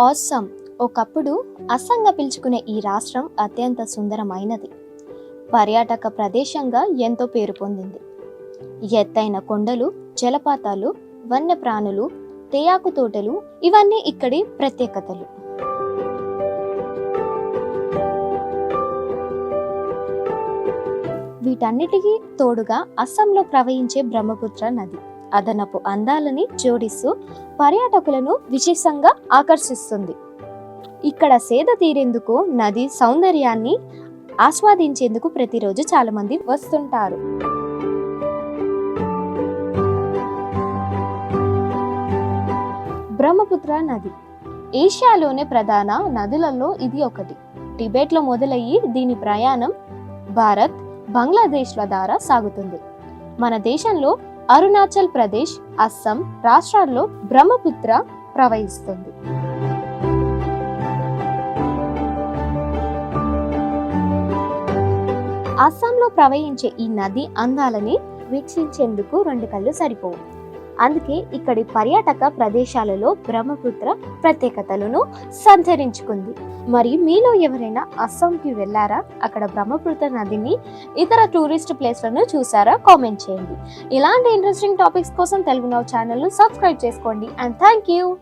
Awesome ఒకప్పుడు అస్సంగా పిలుచుకునే ఈ రాష్ట్రం అత్యంత సుందరమైనది. పర్యాటక ప్రదేశంగా ఎంతో పేరు పొందింది. ఎత్తైన కొండలు జలపాతాలు వన్యప్రాణులు తేయాకు తోటలు ఇవన్నీ ఇక్కడి ప్రత్యేకతలు. వీటన్నిటికీ తోడుగా అస్సాంలో ప్రవహించే బ్రహ్మపుత్ర నది. అదనపు అందాలని జోడిస్తూ పర్యాటకులను విశేషంగా ఆకర్షిస్తుంది. ఇక్కడ సేద తీరేందుకు నది సౌందర్యాన్ని ఆస్వాదించేందుకు ప్రతిరోజు చాలా మంది వస్తుంటారు. బ్రహ్మపుత్ర నది. ఏషియాలోనే ప్రధాన నదులలో ఇది ఒకటి. టిబెట్లో మొదలయ్యి దీని ప్రయాణం భారత్ బంగ్లాదేశ్ల ద్వారా సాగుతుంది. మన దేశంలో అరుణాచల్ ప్రదేశ్ అస్సాం రాష్ట్రాల్లో బ్రహ్మపుత్ర ప్రవహిస్తుంది. అస్సాంలో ప్రవహించే ఈ నది అందాలని వీక్షించేందుకు రెండు కళ్ళు సరిపోవు. అందుకే ఇక్కడి పర్యాటక ప్రదేశాలలో బ్రహ్మపుత్ర ప్రత్యేకతలను సంచరించుకుంది మరి మీలో ఎవరైనా అస్సాంకి వెళ్ళారా అక్కడ బ్రహ్మపుత్ర నదిని ఇతర టూరిస్ట్ ప్లేస్లను చూసారా? కామెంట్ చేయండి. ఇలాంటి ఇంట్రెస్టింగ్ టాపిక్స్ కోసం తెలుగు నవ్ ఛానల్ను సబ్స్క్రైబ్ చేసుకోండి. And thank you